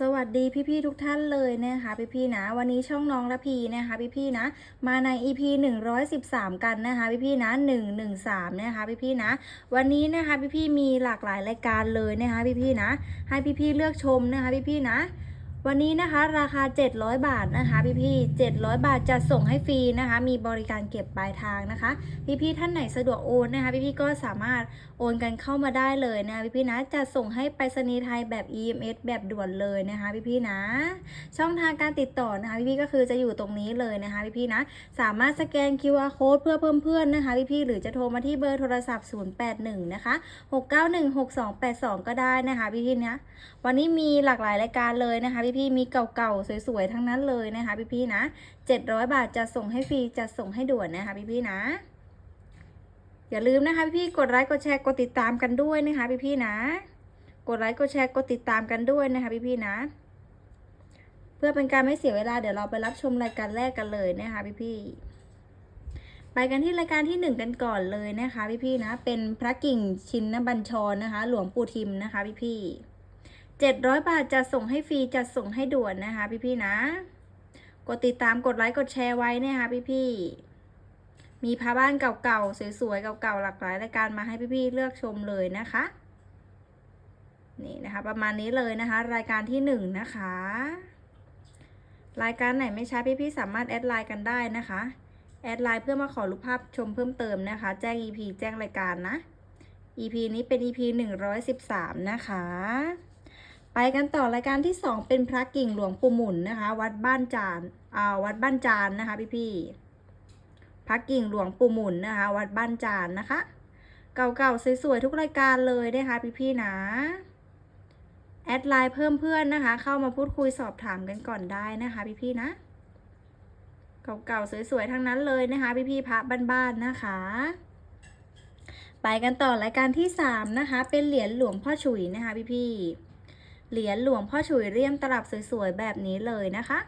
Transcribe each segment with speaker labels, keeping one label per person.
Speaker 1: สวัสดีพี่ๆทุกท่านเลยนะคะพี่ๆนะ วันนี้ช่องน้องละพีนะคะพี่ๆนะ มาใน EP 113 กันนะคะพี่ๆนะ 113 นะคะพี่ๆนะ วันนี้นะคะพี่ๆมีหลากหลายรายการเลยนะคะพี่ๆนะ ให้พี่ๆเลือกชมนะคะพี่ๆนะ วันนี้นะคะราคา 700 บาทนะคะพี่ๆ700 บาทจะส่งให้ฟรีนะคะ มีบริการเก็บปลายทางนะคะ พี่ๆท่านไหนสะดวกโอนนะคะ พี่ๆก็สามารถโอนกันเข้ามาได้เลยนะคะพี่ๆนะจะส่งให้ไปรษณีย์ไทยแบบ EMS แบบด่วนเลยนะคะ พี่ๆนะ ช่องทางการติดต่อนะคะพี่ๆก็คือจะอยู่ตรงนี้เลยนะคะ พี่ๆนะ สามารถสแกน QR code เพื่อเพิ่มเพื่อนนะคะ พี่ๆหรือจะโทรมาที่เบอร์โทรศัพท์ 081 นะคะ 6916282 ก็ได้นะคะ พี่ๆนะวันนี้มีหลากหลายรายการเลยนะคะพี่พี่มีเก่าๆสวยๆทั้งนั้นเลยนะคะพี่ๆนะ 700 บาทจะส่งให้ฟรีจะส่งให้ด่วนนะคะพี่ๆนะ อย่าลืมนะคะพี่ๆกดไลค์กดแชร์กดติดตามกันด้วยนะคะพี่ๆนะ กดไลค์กดแชร์กดติดตามกันด้วยนะคะพี่ๆนะ เพื่อเป็นการไม่เสียเวลาเดี๋ยวเราไปรับชมรายการแรกกันเลยนะคะพี่ๆไปกันที่รายการที่หนึ่งกันก่อนเลยนะคะพี่ๆนะ เป็นพระกิ่งชินบัญชรนะคะ หลวงปู่ทิมนะคะพี่ๆ 700 บาทจะส่งให้ฟรีจะส่งให้ด่วนนะคะ พี่ๆนะ กดติดตามกดไลค์กดแชร์ไว้นะคะพี่ๆมีพาบ้านเก่าๆสวยๆเก่าๆหลากหลายรายการมาให้พี่ๆเลือกชมเลยนะคะนี่นะคะประมาณนี้เลยนะคะ รายการที่หนึ่งนะคะ รายการไหนไม่ใช่พี่ๆสามารถแอดไลน์กันได้นะคะแอดไลน์เพื่อมาขอรูปภาพชมเพิ่มเติมนะคะ แจ้ง EP แจ้งรายการนะ EP นี้เป็น EP 113 นะคะ ไปกันต่อรายการที่ 2 เป็นพระกิ่งหลวงปู่หมุนนะคะ วัดบ้านจานอ่าวัดบ้านจานนะคะพี่พี่พระกิ่งหลวงปู่หมุนนะคะ วัดบ้านจานนะคะ เก่าๆสวยๆทุกรายการเลยนะคะพี่พี่นะแอดไลน์เพิ่มเพื่อนนะคะ เข้ามาพูดคุยสอบถามกันก่อนได้นะคะพี่พี่นะเก่าๆสวยๆทั้งนั้นเลยนะคะ พี่พี่ๆพระบ้านๆนะคะ ไปกันต่อรายการที่ 3 นะคะ เป็นเหรียญหลวงพ่อฉุยนะคะพี่พี่ๆ เหรียญหลวงพ่อฉุยเรียมตลับสวยๆแบบนี้เลยนะคะ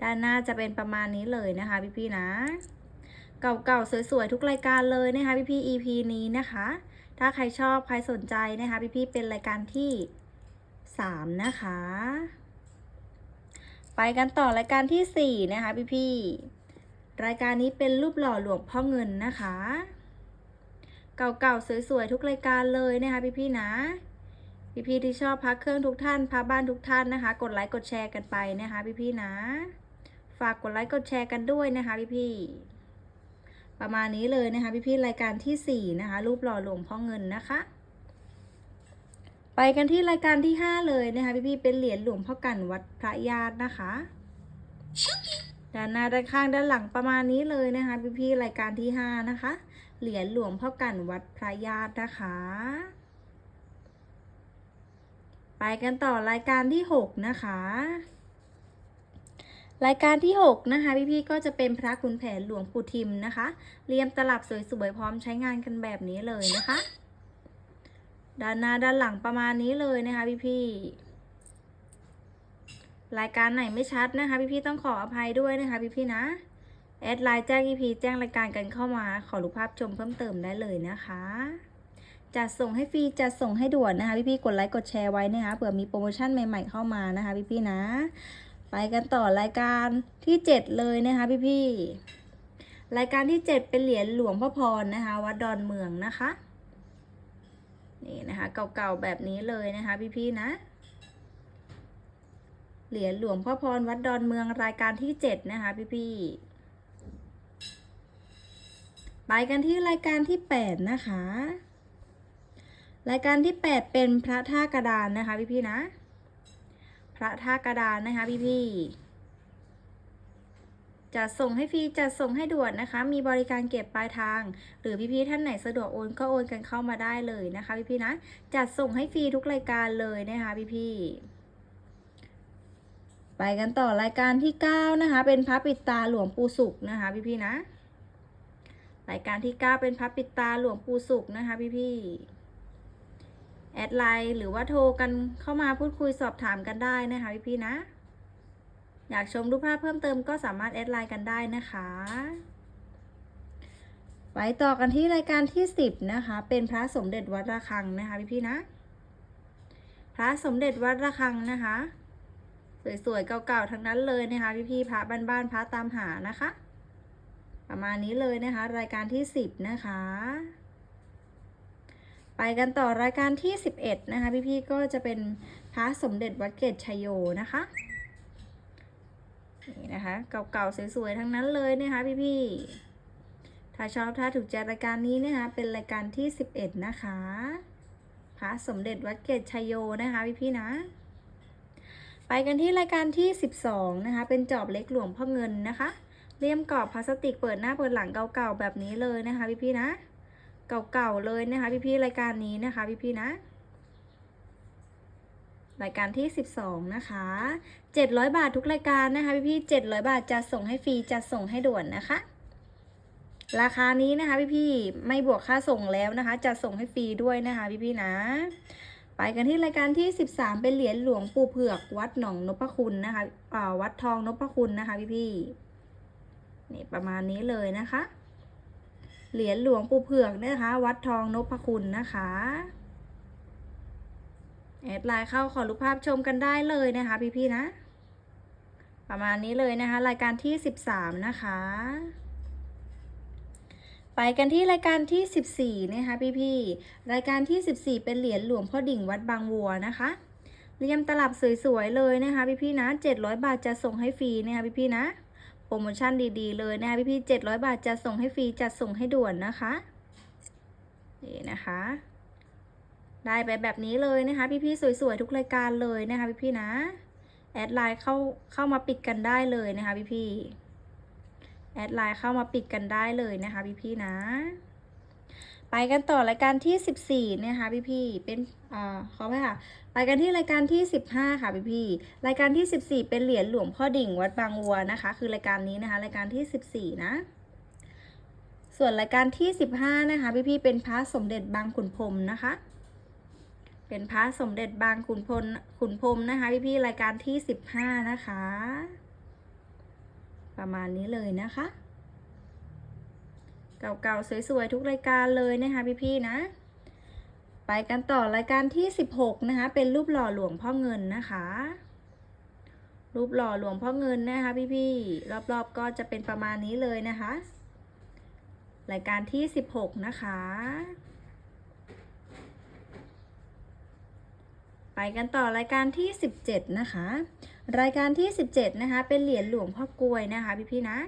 Speaker 1: ด้านหน้าจะเป็นประมาณนี้เลยนะคะพี่ๆนะ เก่าๆสวยๆทุกรายการเลยนะคะพี่ๆ EP นี้นะคะ ถ้าใครชอบใครสนใจนะคะพี่ๆเป็นรายการที่3นะคะ ไปกันต่อรายการที่4นะคะพี่ๆรายการนี้เป็นรูปหล่อหลวงพ่อเงินนะคะ เก่าๆสวยๆทุกรายการเลยนะคะพี่ๆนะ พี่ๆที่ชอบพักเครื่องทุกท่านพักบ้านทุกท่านนะคะ กดไลค์กดแชร์กันไปนะคะ พี่ๆนะ ฝากกดไลค์กดแชร์กันด้วยนะคะพี่ๆประมาณนี้เลยนะคะ พี่ๆรายการที่ 4 นะคะ รูปหล่อหลวงพ่อเงินนะคะ ไปกันที่รายการที่ 5 เลยนะคะ พี่ๆเป็นเหรียญหลวงพ่อกันวัดพระญาตินะคะด้านหน้าด้านข้างด้านหลังประมาณนี้เลยนะคะพี่ๆรายการที่ 5 นะคะ เหรียญหลวงพ่อกันวัดพระญาตินะคะ ไปกันต่อรายการที่ 6 นะคะ รายการที่ 6 นะคะ พี่ๆก็จะเป็นพระขุนแผนหลวงปู่ทิมนะคะ เรียมตลับสวยๆ พร้อมใช้งานกันแบบนี้เลยนะคะ ด้านหน้าด้านหลังประมาณนี้เลยนะคะพี่ๆ รายการไหนไม่ชัดนะคะ พี่ๆต้องขออภัยด้วยนะคะ พี่ๆนะ แอดไลน์แจ้ง EP แจ้งรายการกันเข้ามาขอรูปภาพชมเพิ่มเติมได้เลยนะคะ จัดส่งให้ฟรีจัดส่งให้ด่วนนะคะพี่ๆกดไลค์กดแชร์ไว้นะคะเผื่อมีโปรโมชั่นใหม่ๆเข้ามานะคะพี่ๆนะ ไปกันต่อรายการที่ 7 เลยนะคะพี่ๆรายการที่ 7 เป็นเหรียญหลวงพ่อพรนะคะวัดดอนเมืองนะคะนี่นะคะเก่าๆแบบนี้เลยนะคะพี่ๆนะเหรียญหลวงพ่อพรวัดดอนเมืองรายการที่ 7 นะคะพี่ๆไปกันที่รายการที่ 8 นะคะ รายการที่ 8 เป็นพระท่ากระดานนะคะพี่ๆนะ พระท่ากระดานนะคะพี่ๆจะส่งให้ฟรีจะส่งให้ด่วนนะคะ มีบริการเก็บปลายทาง หรือพี่ๆท่านไหนสะดวกโอนก็โอนกันเข้ามาได้เลยนะคะ พี่ๆนะจัดส่งให้ฟรีทุกรายการเลยนะคะพี่ๆไปกันต่อรายการที่ 9 นะคะ เป็นพระปิดตาหลวงปู่สุขนะคะ พี่ๆนะ รายการที่ 9 เป็นพระปิดตาหลวงปู่สุขนะคะ พี่ๆ อดไลน์หรือว่าโทรกันเข้ามาพูดคุยสอบถามกันได้นะคะ พี่ๆนะ อยากชมรูปภาพเพิ่มเติมก็สามารถแอดไลน์กันได้นะคะไปต่อกันที่รายการที่ 10 นะคะ เป็นพระสมเด็จวัดระฆังนะคะ พี่ๆนะ พระสมเด็จวัดระฆังนะคะ สวยๆเก่าๆทั้งนั้นเลยนะคะ พี่ๆพระบ้านๆพระตามหานะคะ ประมาณนี้เลยนะคะ รายการที่ 10 นะคะ ไปกันต่อรายการที่ 11 นะคะ พี่ๆก็จะเป็นพระสมเด็จวัดเกตชัยโยนะคะนี่นะคะเก่าๆสวยๆทั้งนั้นเลยนะคะพี่ๆถ้าชอบถ้าถูกใจรายการนี้นะคะเป็นรายการที่ 11 นะคะพระสมเด็จวัดเกตชัยโยนะคะพี่ๆนะ ไปกันที่รายการที่ 12 นะคะ เป็นจอบเล็กหลวงพ่อเงินนะคะเลี่ยมกรอบพลาสติกเปิดหน้าเปิดหลังเก่าๆแบบนี้เลยนะคะพี่ๆนะ เก่าๆเลยนะคะ พี่ๆรายการนี้นะคะ พี่ๆนะ รายการที่ 12 นะคะ 700 บาททุกรายการนะคะ พี่ๆ700 บาทจะส่งให้ฟรีจะส่งให้ด่วนนะคะ ราคานี้นะคะ พี่ๆไม่บวกค่าส่งแล้วนะคะ จะส่งให้ฟรีด้วยนะคะ พี่ๆนะไปกันที่รายการที่ 13 เป็นเหรียญหลวงปู่เผือก วัดหนองนพคุณนะคะวัดทองนพคุณนะคะ พี่ๆนี่ประมาณนี้เลยนะคะ เหรียญหลวงปู่เผือกนะคะ วัดทองนพคุณนะคะแอดไลน์เข้าขอรูปภาพชมกันได้เลยนะคะ พี่ๆนะ ประมาณนี้เลยนะคะ รายการที่ 13 นะคะ ไปกันที่รายการที่ 14 นะคะ พี่ๆรายการที่ 14 เป็นเหรียญหลวงพ่อดิ่งวัดบางวัวนะคะเรียมตลับสวยๆเลยนะคะ พี่ๆนะ 700 บาทจะส่งให้ฟรีนะคะพี่ๆนะ โปรโมชั่นดีๆ เลยนะคะพี่ๆ700 บาทจะส่งให้ฟรีจัดส่งให้ด่วนนะคะนี่นะคะ ได้ไปแบบนี้เลยนะคะ พี่ๆสวยๆทุกรายการเลยนะคะพี่ๆนะแอดไลน์เข้าเข้ามาปิดกันได้เลยนะคะพี่ๆแอดไลน์เข้ามาปิดกันได้เลยนะคะพี่ๆนะ ไปกันต่อรายการที่ 14นะคะพี่ๆเป็นอ่าขอไปค่ะ ไปกันที่รายการที่ 15 ค่ะพี่พี่รายการที่ 14 เป็นเหรียญหลวงพ่อดิ่งวัดบางวัวนะคะ คือรายการนี้นะคะ รายการที่ 14 นะส่วนรายการที่ 15 นะคะพี่พี่ๆเป็นพระสมเด็จบางขุนพรมนะคะ เป็นพระสมเด็จบางขุนพลขุนพรมนะคะพี่พี่ๆรายการที่ 15 นะคะ ประมาณนี้เลยนะคะ เก่าๆสวยๆทุกรายการเลยนะคะ พี่ๆนะ ไปกันต่อรายการที่ 16 นะคะ เป็นรูปหล่อหลวงพ่อเงินนะคะ รูปหล่อหลวงพ่อเงินนะคะพี่ๆรอบๆก็จะเป็นประมาณนี้เลยนะคะ รายการที่ 16 นะคะ ไปกันต่อรายการที่ 17 นะคะ รายการที่ 17 นะคะ เป็นเหรียญหลวงพ่อกลวยนะคะพี่ๆนะ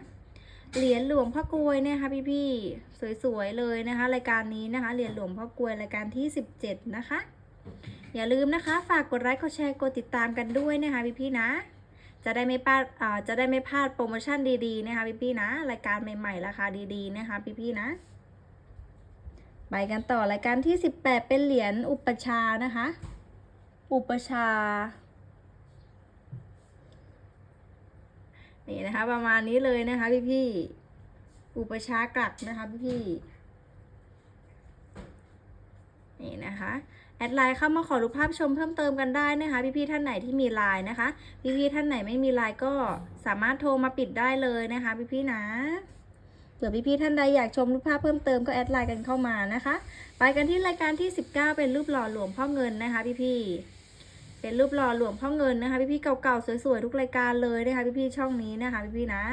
Speaker 1: เหรียญหลวงพ่อกลวยเนี่ยค่ะพี่ๆสวยๆเลยนะคะ รายการนี้นะคะเหรียญหลวงพ่อกลวยรายการที่ 17 นะคะ อย่าลืมนะคะ ฝากกดไลค์กดแชร์กดติดตามกันด้วยนะคะพี่ๆนะ จะได้ไม่พลาดอ่าจะได้ไม่พลาดโปรโมชั่นดีๆนะคะพี่ๆนะ รายการใหม่ๆราคาดีๆนะคะพี่ๆนะไปกันต่อรายการที่ 18 เป็นเหรียญอุปชานะคะ อุปชา นี่นะคะ ประมาณนี้เลยนะคะพี่พี่อุปชากลักนะคะพี่พี่นี่นะคะแอดไลน์เข้ามาขอรูปภาพชมเพิ่มเติมกันได้นะคะ พี่พี่ๆท่านไหนที่มีไลน์นะคะพี่พี่ๆท่านไหนไม่มีไลน์ก็สามารถโทรมาปิดได้เลยนะคะ พี่พี่ๆนะเผื่อพี่พี่ๆท่านใดอยากชมรูปภาพเพิ่มเติมก็แอดไลน์กันเข้ามานะคะ ไปกันที่รายการที่ 19 เป็นรูปหล่อหลวงพ่อเงินนะคะ พี่พี่ๆ เป็นรูปหล่อหลวงพ่อเงินนะคะพี่พี่ๆเก่าๆสวยๆทุกรายการเลยนะคะพี่พี่ๆช่องนี้นะคะพี่พี่ๆนะ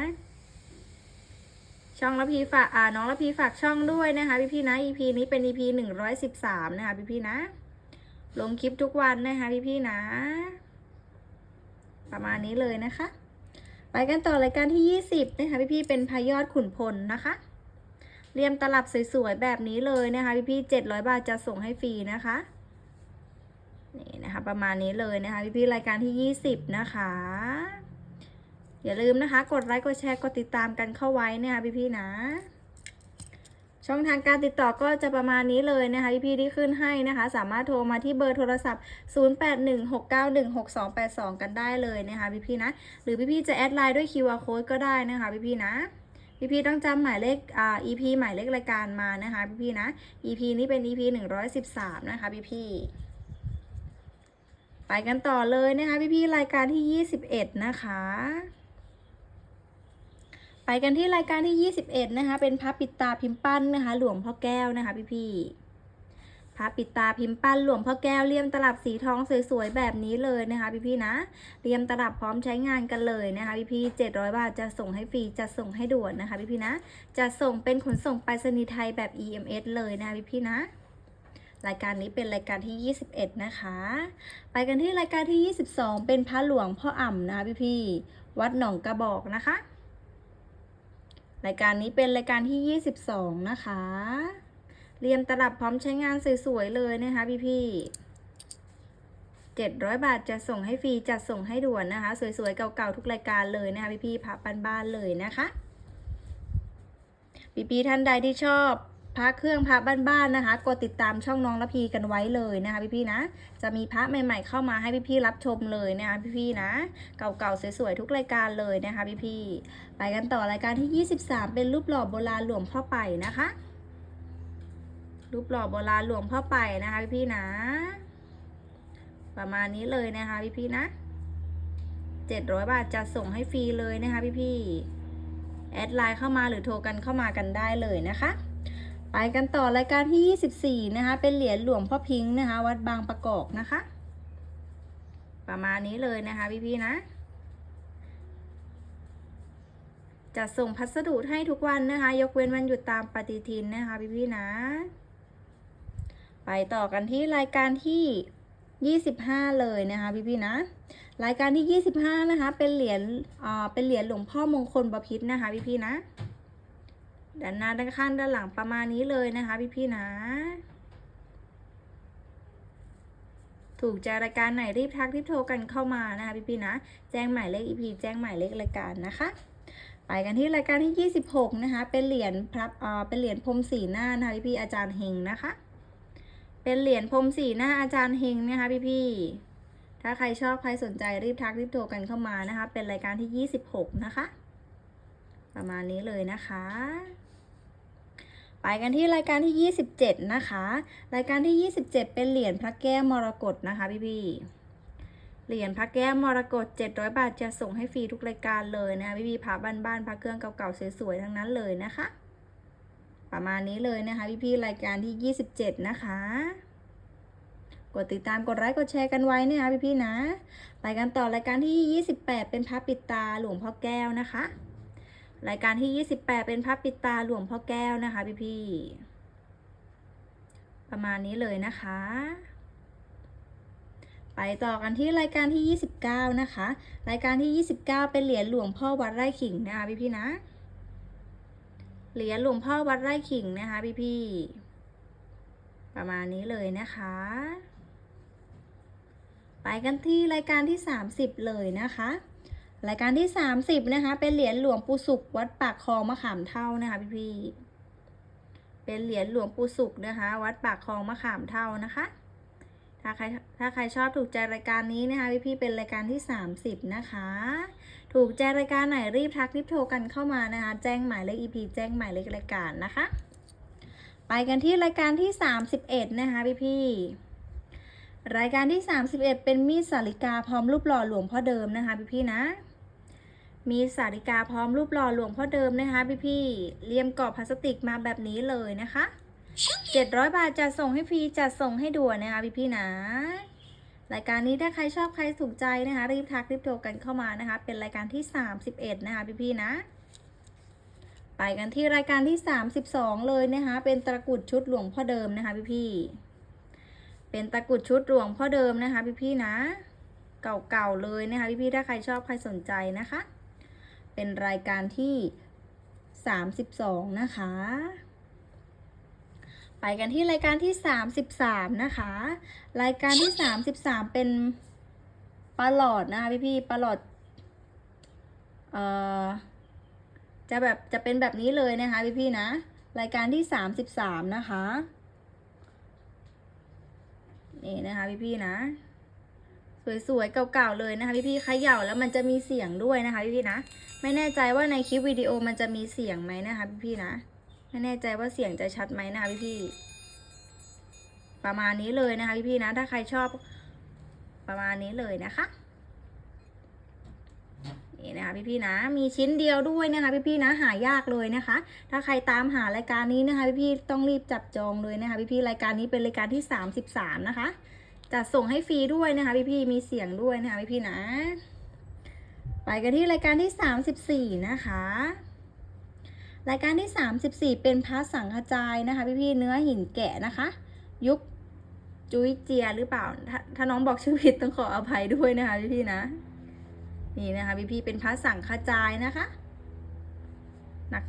Speaker 1: ช่องละพีฝากอ่าน้องละพีฝากช่องด้วยนะคะพี่พี่ๆนะ EP นี้เป็น EP หนึ่งร้อยสิบสามนะคะพี่พี่ๆนะ ลงคลิปทุกวันนะคะพี่พี่ๆนะ ประมาณนี้เลยนะคะ ไปกันต่อรายการที่ยี่สิบนะคะพี่พี่ๆเป็นพายอดขุนพลนะคะเรียมตลับสวยๆแบบนี้เลยนะคะพี่พี่เจ็ดร้อยบาทจะส่งให้ฟรีนะคะ นี่นะคะ ประมาณนี้เลยนะคะพี่พี่ๆรายการที่ยี่สิบนะคะ อย่าลืมนะคะ กดไลค์กดแชร์กดติดตามกันเข้าไว้นะคะพี่ๆนะ ช่องทางการติดต่อก็จะประมาณนี้เลยนะคะพี่ๆที่ขึ้นให้นะคะ สามารถโทรมาที่เบอร์โทรศัพท์ 0816916282 กันได้เลยนะคะพี่ๆนะ หรือพี่ๆจะแอดไลน์ด้วย QR code ก็ได้นะคะพี่ๆนะพี่ๆต้องจำหมายเลขอ่า EP หมายเลขรายการมานะคะพี่ๆนะ EP นี้เป็น EP 113 นะคะพี่ๆ ไปกันต่อเลยนะคะพี่ๆรายการที่ 21 นะคะ ไปกันที่รายการที่ 21 นะคะ เป็นพระปิดตาพิมพ์ปั้นนะคะ หลวงพ่อแก้วนะคะพี่พี่ๆพพระปิดตาพิมพ์ปั้นหลวงพ่อแก้วเลี่ยมตลับสีทองสวยๆแบบนี้เลยนะคะพี่ๆนะเลี่ยมตลับพร้อมใช้งานกันเลยนะคะพี่ๆ700 บาทจะส่งให้ฟรีจะส่งให้ด่วนนะคะพี่ๆนะจะส่งเป็นขนส่งไปรษณีย์ไทยแบบ EMS เลยนะคะพี่ๆนะ รายการนี้เป็นรายการที่ 21 นะคะ ไปกันที่รายการที่ 22 เป็นพระหลวงพ่ออ่ำนะคะพี่ๆวัดหนองกระบอกนะคะ รายการนี้เป็นรายการที่ 22 นะคะ เรียมตลับพร้อมใช้งานสวยๆเลยนะคะพี่ๆ700 บาทจะส่งให้ฟรีจัดส่งให้ด่วนนะคะ สวยๆ เก่าๆ ทุกรายการเลยนะคะ พี่ๆพระบ้านๆเลยนะคะ พี่ๆท่านใดที่ชอบ ระเครื่องพระบ้านๆนะคะ กดติดตามช่องน้องละพีกันไว้เลยนะคะพี่ๆนะ จะมีพระใหม่ ๆ เข้ามาให้พี่ๆรับชมเลยนะคะพี่ๆนะ เก่าๆสวยๆทุกรายการเลยนะคะพี่ๆไปกันต่อรายการที่ 23 เป็นรูปหล่อโบราณหลวงพ่อไปนะคะ รูปหล่อโบราณหลวงพ่อไปนะคะพี่ๆนะ ประมาณนี้เลยนะคะพี่ๆนะ700 บาทจะส่งให้ฟรีเลยนะคะพี่ๆแอดไลน์เข้ามาหรือโทรกันเข้ามากันได้เลยนะคะ ไปกันต่อรายการที่ 24 นะคะ เป็นเหรียญหลวงพ่อพิงค์นะคะ วัดบางประกอบนะคะ ประมาณนี้เลยนะคะพี่ๆนะ จะส่งพัสดุให้ทุกวันนะคะ ยกเว้นวันหยุดตามปฏิทินนะคะพี่ๆนะ ไปต่อกันที่รายการที่25 เลยนะคะพี่ๆนะ รายการที่ 25 นะคะ เป็นเหรียญอ่าเป็นเหรียญหลวงพ่อมงคลบพิษนะคะพี่ๆนะ ด้านหน้าด้านข้างด้านหลังประมาณนี้เลยนะคะ พี่ๆนะ ถูกใจรายการไหนรีบทักรีบโทรกันเข้ามานะคะพี่ๆนะ แจ้งหมายเลข EP แจ้งหมายเลขรายการนะคะ ไปกันที่รายการที่ 26 นะคะ เป็นเหรียญพระอ่าเป็นเหรียญพรมสีหน้านะคะพี่ๆอาจารย์เฮงนะคะ เป็นเหรียญพรมสีหน้าอาจารย์เฮงนะคะพี่ๆถ้าใครชอบใครสนใจรีบทักรีบโทรกันเข้ามานะคะ เป็นรายการที่ 26 นะคะประมาณนี้เลยนะคะ ไปกันที่รายการที่ 27 นะคะ รายการที่ 27 เป็นเหรียญพระแก้วมรกตนะคะพี่พี่ๆเหรียญพระแก้วมรกต700 บาทจะส่งให้ฟรีทุกรายการเลยนะคะพี่พี่ๆพระบ้านๆพระเครื่องเก่าๆสวยๆทั้งนั้นเลยนะคะ ประมาณนี้เลยนะคะพี่พี่ๆรายการที่ 27 นะคะ กดติดตามกดไลค์กดแชร์กันไว้นะคะพี่พี่ๆนะ ไปกันต่อรายการที่ 28 เป็นพระปิดตาหลวงพ่อแก้วนะคะ รายการที่ 28 เป็นพระปิตาหลวงพ่อแก้วนะคะ พี่ๆประมาณนี้เลยนะคะ ไปต่อกันที่รายการที่ 29 นะคะ รายการที่ 29 เป็นเหรียญหลวงพ่อวัดไร่ขิงนะคะพี่ๆนะ เหรียญหลวงพ่อวัดไร่ขิงนะคะ พี่ๆประมาณนี้เลยนะคะ ไปกันที่รายการที่ 30 เลยนะคะ รายการที่ 30 นะคะ เป็นเหรียญหลวงปู่สุข วัดปากคลองมะขามเท่านะคะพี่พี่ๆเป็นเหรียญหลวงปู่สุขนะคะ วัดปากคลองมะขามเท่านะคะ ถ้าใครถ้าใครชอบถูกใจรายการนี้นะคะพี่พี่ๆเป็นรายการที่ 30 นะคะ ถูกใจรายการไหนรีบทักรีบโทรกันเข้ามานะคะ แจ้งหมายเลข EP แจ้งหมายเลขรายการนะคะ ไปกันที่รายการที่ 31 นะคะพี่พี่ๆรายการที่ 31 เป็นมีดสาริกาพร้อมรูปหล่อหลวงพ่อเดิมนะคะพี่พี่ๆนะ มีสาริกาพร้อมรูปหล่อหลวงพ่อเดิมนะคะพี่พี่ๆเลี่ยมกรอบพลาสติกมาแบบนี้เลยนะคะ 700 บาทจะส่งให้ฟรีจะส่งให้ด่วนนะคะพี่พี่ๆนะรายการนี้ถ้าใครชอบใครถูกใจนะคะ รีบทักรีบโทรกันเข้ามานะคะ เป็นรายการที่ 31 นะคะพี่พี่ๆนะ ไปกันที่รายการที่ 32 เลยนะคะ เป็นตะกรุดชุดหลวงพ่อเดิมนะคะพี่พี่ๆเป็นตะกรุดชุดหลวงพ่อเดิมนะคะพี่พี่ๆนะ เก่าๆเลยนะคะพี่พี่ๆถ้าใครชอบใครสนใจนะคะ เป็นรายการที่ 32 นะคะ ไปกันที่รายการที่ 33 นะคะ รายการที่ 33 เป็นปลาหลอดนะคะ พี่พี่ๆปลาหลอดเอ่อจะแบบจะเป็นแบบนี้เลยนะคะพี่พี่ๆนะ รายการที่ 33 นะคะ นี่นะคะพี่พี่ๆนะ สวยๆ เก่าๆเลยนะคะพี่ๆเขย่าแล้วมันจะมีเสียงด้วยนะคะพี่ๆนะ ไม่แน่ใจว่าในคลิปวิดีโอมันจะมีเสียงไหมนะคะพี่ๆนะ ไม่แน่ใจว่าเสียงจะชัดไหมนะคะพี่ๆประมาณนี้เลยนะคะพี่ๆนะ ถ้าใครชอบประมาณนี้เลยนะคะนี่นะคะพี่ๆนะ มีชิ้นเดียวด้วยนะคะพี่ๆนะหายากเลยนะคะ ถ้าใครตามหารายการนี้นะคะพี่ๆต้องรีบจับจองเลยนะคะพี่ๆรายการนี้เป็นรายการที่ 33 นะคะ จะส่งให้ฟรีด้วยนะคะพี่ๆมีเสียงด้วยนะคะพี่ๆนะ ไปกันที่รายการที่ 34 นะคะ รายการที่ 34 เป็นพระสังฆจายนะคะ พี่ๆเนื้อหินแกะนะคะ ยุคจุ้ยเจียหรือเปล่าถ้าถ้าน้องบอกชื่อผิดต้องขออภัยด้วยนะคะพี่ๆนะ นี่นะคะพี่ๆเป็นพระสังฆจายนะคะ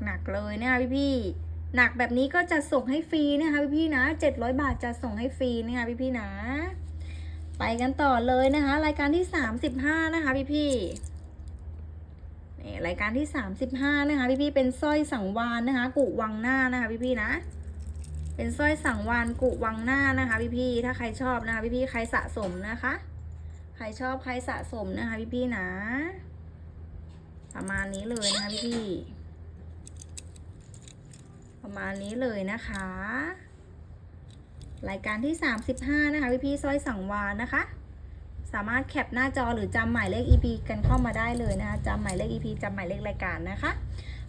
Speaker 1: หนักๆเลยนะคะพี่ๆหนักแบบนี้ก็จะส่งให้ฟรีนะคะพี่ๆนะ 700 บาทจะส่งให้ฟรีนะคะพี่ๆนะ ไปกันต่อเลยนะคะ รายการที่ 35 นะคะพี่ๆนี่รายการที่ 35 นะคะพี่ๆเป็นสร้อยสังวานนะคะ กุวังหน้านะคะพี่ๆนะ เป็นสร้อยสังวานกุวังหน้านะคะพี่ๆถ้าใครชอบนะคะพี่ๆใครสะสมนะคะ ใครชอบใครสะสมนะคะพี่ๆนะ ประมาณนี้เลยนะคะพี่ๆประมาณนี้เลยนะคะ รายการที่ 35 นะคะพี่ๆสร้อยสังวานนะคะ สามารถแคปหน้าจอหรือจำหมายเลข EP กันเข้ามาได้เลยนะคะจำหมายเลข EP จำหมายเลขรายการนะคะ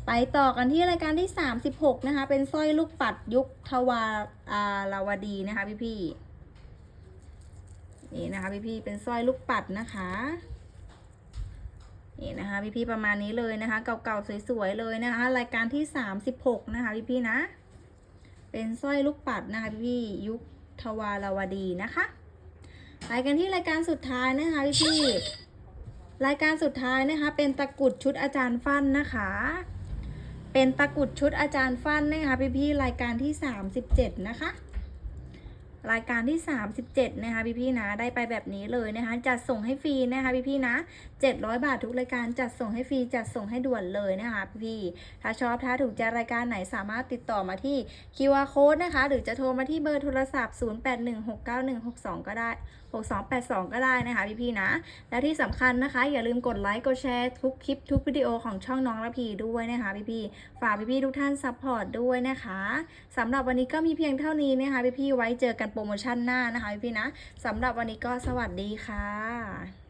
Speaker 1: ไปต่อกันที่รายการที่ 36 นะคะ เป็นสร้อยลูกปัดยุคทวาอ่าาวดีนะคะพี่ๆนี่นะคะพี่ๆเป็นสร้อยลูกปัดนะคะนี่นะคะพี่ๆประมาณนี้เลยนะคะ เก่าๆสวยๆเลยนะคะ รายการที่ 36 นะคะพี่ๆนะ เป็นสร้อยลูกปัดนะคะพี่ยุคทวารวดีนะคะ ไปกันที่รายการสุดท้ายนะคะพี่รายการสุดท้ายนะคะ เป็นตะกรุดชุดอาจารย์ฟันนะคะ เป็นตะกรุดชุดอาจารย์ฟันนะคะพี่ๆรายการที่ 37 นะคะ รายการที่ 37 นะคะพี่ๆนะได้ไปแบบนี้เลยนะคะจัดส่งให้ฟรีนะคะพี่ๆนะ 700 บาททุกรายการจัดส่งให้ฟรีจัดส่งให้ด่วนเลยนะคะพี่ๆถ้าชอบถ้าถูกใจรายการไหนสามารถติดต่อมาที่ QR code นะคะ หรือจะโทรมาที่เบอร์โทรศัพท์ 08169162 ก็ได้ 6282 ก็ได้นะคะพี่ๆนะ และที่สำคัญนะคะ อย่าลืมกดไลค์กดแชร์ทุกคลิปทุกวิดีโอของช่องน้องระพีด้วยนะคะพี่ๆฝากพี่ๆทุกท่านซัพพอร์ตด้วยนะคะสำหรับวันนี้ก็มีเพียงเท่านี้นะคะพี่ๆไว้เจอกันโปรโมชั่นหน้านะคะพี่ๆนะสำหรับวันนี้ก็สวัสดีค่ะ